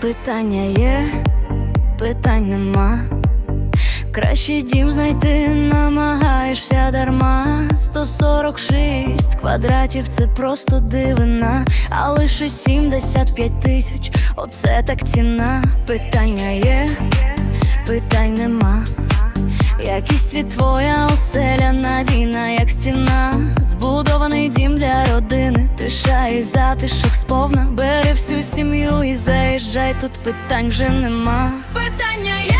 Питання є, питань нема. Кращий дім знайти намагаєшся дарма 146 квадратів це просто дивина, а лише 75 тисяч, оце так ціна. Питання є, питань нема. Якість від твоя оселя надійна, як стіна. Збудований дім для родини, тиша і затишок сповна. І заїжджай, тут питань вже нема. Питання є.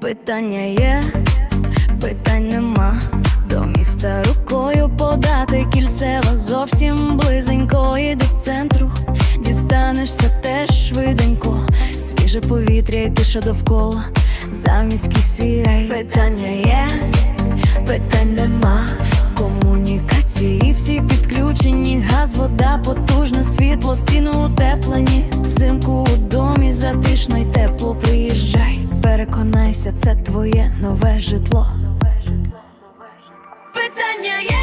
Питання є, питань нема. До міста рукою подати кільцево зовсім близенько і до центру дістанешся теж швиденько. Свіже повітря і тиша довкола. Заміський свій рай. Питання є, питань нема. Комунікації всі підключені, газ, вода, потужне світло, стіни утеплені. Взимку у домі затишно Тримайся, це твоє нове житло, нове житло, нове житло. Питання є.